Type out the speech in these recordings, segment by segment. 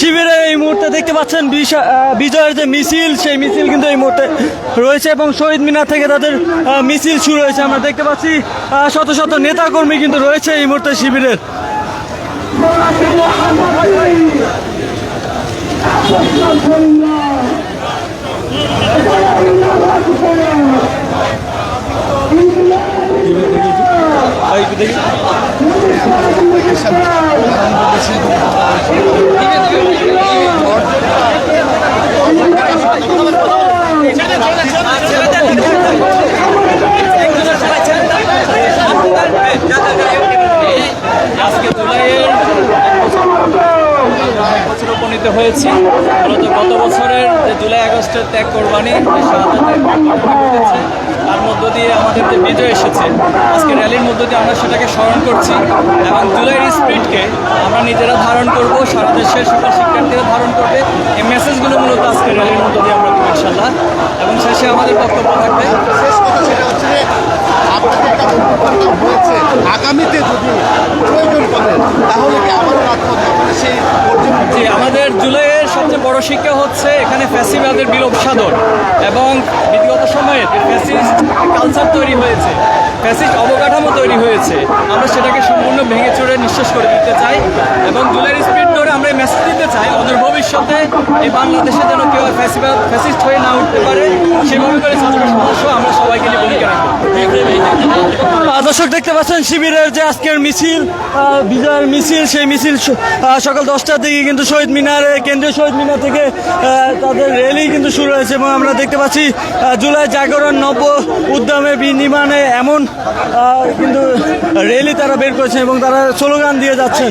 শিবিরে এই মুহূর্তে দেখতে পাচ্ছেন বিজয়ের যে মিছিল, সেই মিছিল কিন্তু এই মুহূর্তে রয়েছে এবং শহীদ মিনার থেকে তাদের মিছিল শুরু হয়েছে। আমরা দেখতে পাচ্ছি শত শত নেতাকর্মী কিন্তু রয়েছে এই মুহূর্তে শিবিরের। আজকে জুলাইয়ের এক উপনীত হয়েছি। মূলত গত বছরের যে জুলাই আগস্টের ত্যাগ কোরবানি তার মধ্য দিয়ে আমাদের যে বিজয় এসেছে, আজকে র্যালির মধ্য দিয়ে আমরা সেটাকে স্মরণ করছি এবং জুলাইয়ের স্পিরিটকে আমরা নিজেরা ধারণ করব, সারা দেশের সকল শিক্ষার্থীরা ধারণ করবে। এই মেসেজগুলো মূলত আজকে র্যালির মধ্য দিয়ে আমরা দেবো ইনশাল্লাহ এবং শেষে আমাদের বক্তব্য থাকবে আগামীতে যদি প্রয়োজন করেন তাহলে ফ্যাসিবাদের বিলোপ সাধন এবং বিগত সময়ে ফ্যাসিস্ট কালচার তৈরি হয়েছে, ফ্যাসিস্ট অবকাঠামো তৈরি হয়েছে, আমরা সেটাকে সম্পূর্ণ ভেঙে চড়ে নিঃশ্বাস করে দিতে চাই এবং জুলাইয়ের স্পিড আমরা মেসেজ দিতে চাই অদূর ভবিষ্যতে এই বাংলাদেশে যেন কেউ ফ্যাসিস্ট হয়ে না উঠতে পারে, সেভাবে করে ছাত্র সমাজ আমরা সবাইকে নিয়ে ভূমিকা দর্শক দেখতে পাচ্ছেন, শিবিরের যে আজকের মিছিল বিজয়ের মিছিল, সেই মিছিল সকাল দশটার দিকে কিন্তু শহীদ মিনারে, কেন্দ্রীয় শহীদ মিনার থেকে তাদের র্যালি কিন্তু শুরু হয়েছে এবং আমরা দেখতে পাচ্ছি জুলাই জাগরণ নব্য উদ্যমে বিনির্মাণে এমন কিন্তু র্যালি তারা বের করেছেন এবং তারা স্লোগান দিয়ে যাচ্ছেন।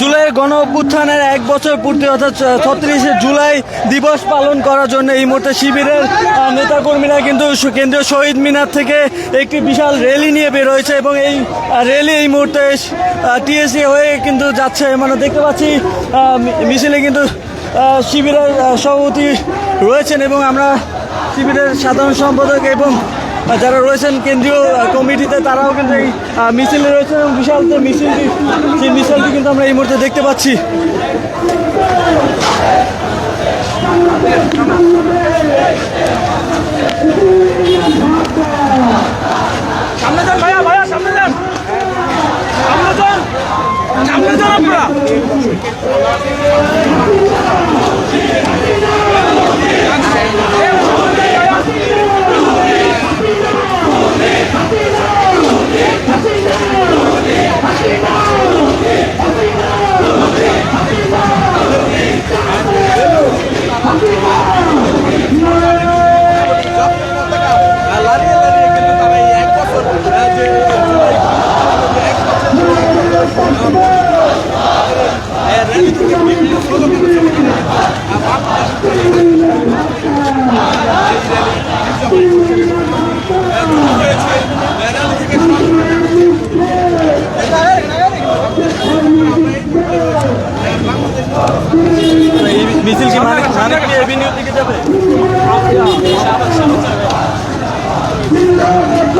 জুলাইয়ের গণ অভ্যুত্থানের এক বছর পূর্তি, অর্থাৎ ছত্রিশে জুলাই দিবস পালন করার জন্য এই মুহূর্তে শিবিরের নেতাকর্মীরা কিন্তু কেন্দ্রীয় শহীদ মিনার থেকে একটি বিশাল র্যালি নিয়ে বের হয়েছে এবং এই র্যালি এই মুহূর্তে টিএসসি হয়ে কিন্তু যাচ্ছে। মানে দেখতে পাচ্ছি মিছিলে কিন্তু শিবিরের সভাপতি রয়েছেন এবং আমরা শিবিরের সাধারণ সম্পাদক এবং যারা রয়েছেন কেন্দ্রীয় কমিটিতে, তারাও কিন্তু এই মিছিলে রয়েছেন এবং বিশাল যে মিছিলটি সেই মিছিলটি কিন্তু আমরা এই মুহূর্তে দেখতে পাচ্ছি। এই মিছিল কি মানে মানে কি এভিনিউর দিকে যাবে? আহ,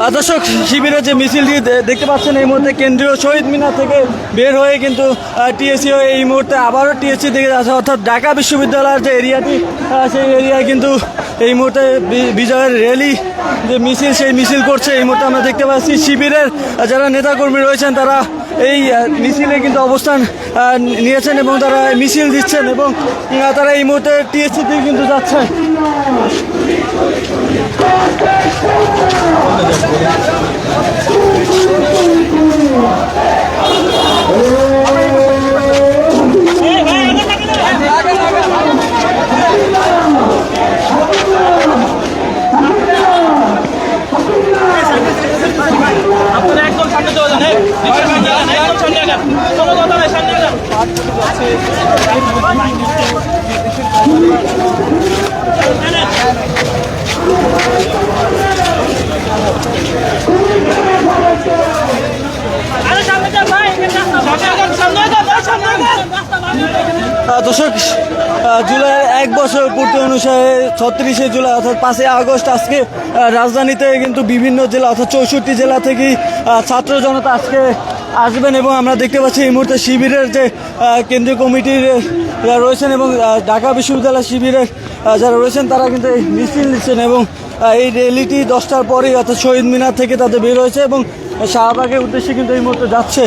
দর্শক শিবিরের যে মিছিলটি দেখতে পাচ্ছেন এই মুহূর্তে কেন্দ্রীয় শহীদ মিনার থেকে বের হয়ে কিন্তু টিএসসি এই মুহূর্তে আবারও টিএসসি দিকে যাচ্ছে। অর্থাৎ ঢাকা বিশ্ববিদ্যালয়ের যে এরিয়াটি সেই এরিয়ায় কিন্তু এই মুহূর্তে বিজয়ের র্যালি যে মিছিল, সেই মিছিল করছে। এই মুহূর্তে আমরা দেখতে পাচ্ছি শিবিরের যারা নেতাকর্মী রয়েছেন, তারা এই মিছিলে কিন্তু অবস্থান নিয়েছেন এবং তারা মিছিল দিচ্ছেন এবং তারা এই মুহূর্তে টিএসসি দিয়ে কিন্তু যাচ্ছেন সামনে চলে যান এই, একদম সামনে যান কোনো কথা নাই সামনে যান আরে সামনে যান ভাই সামনে যান সামনে যান সামনে আগান আহ, দর্শক জুলাই এক বছর পূর্তি অনুসারে ছত্রিশে জুলাই অর্থাৎ পাঁচই আগস্ট আজকে রাজধানীতে কিন্তু বিভিন্ন জেলা অর্থাৎ চৌষট্টি জেলা থেকেই ছাত্র জনতা আজকে আসবেন এবং আমরা দেখতে পাচ্ছি এই মুহূর্তে শিবিরের যে কেন্দ্রীয় কমিটির রয়েছেন এবং ঢাকা বিশ্ববিদ্যালয় শিবিরের যারা রয়েছেন তারা কিন্তু এই মিছিল নিচ্ছেন এবং এই র্যালিটি দশটার পরেই অর্থাৎ শহীদ মিনার থেকে তাদের বের হয়েছে এবং শাহবাগের উদ্দেশ্যে কিন্তু এই মুহূর্তে যাচ্ছে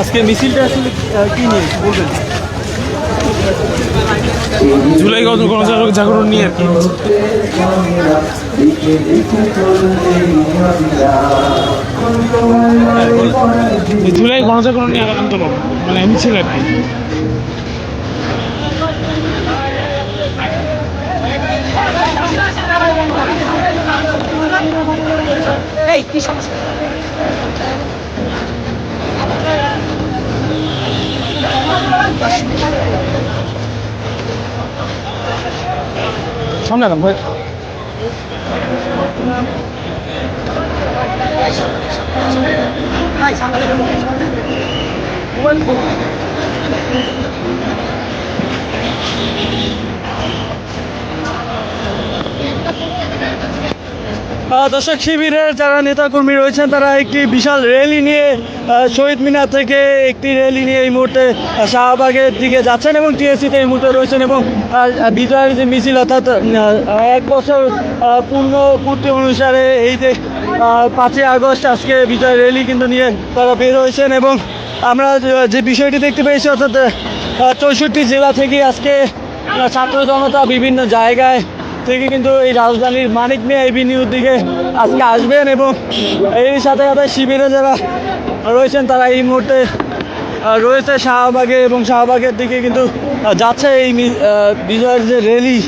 আজকে মিছিলটা আসলে কি নিয়ে বলবেন? জুলাই গণ গণজাগরণ জাগরণ নিয়ে আর কি। জুলাই গণজাগরণ নিয়ে আন্দোলন মানে মিছিল আর কি। সামনে আগান ভাই আহ, দর্শক শিবিরের যারা নেতাকর্মী রয়েছেন, তারা একটি বিশাল র্যালি নিয়ে শহীদ মিনার থেকে একটি র্যালি নিয়ে এই মুহূর্তে শাহবাগের দিকে যাচ্ছেন এবং টিএসসিতে এই মুহূর্তে রয়েছেন এবং বিজয়ের যে মিছিল অর্থাৎ এক বছর পূর্ণ পূর্তি অনুসারে এই যে পাঁচই আগস্ট আজকে বিজয় র্যালি কিন্তু নিয়ে তারা বের হয়েছেন এবং আমরা যে- বিষয়টি দেখতে পেয়েছি, অর্থাৎ চৌষট্টি জেলা থেকে আজকে ছাত্র জনতা বিভিন্ন জায়গায় থেকে কিন্তু এই রাজধানীর মানিক মিয়া এভিনিউর দিকে আজকে আসবেন এবং এর সাথে সাথে শিবিরে যারা রয়েছেন তারা এই মুহূর্তে রয়েছে শাহবাগে এবং শাহবাগের দিকে কিন্তু যাচ্ছে এই বিজয়ের যে র্যালি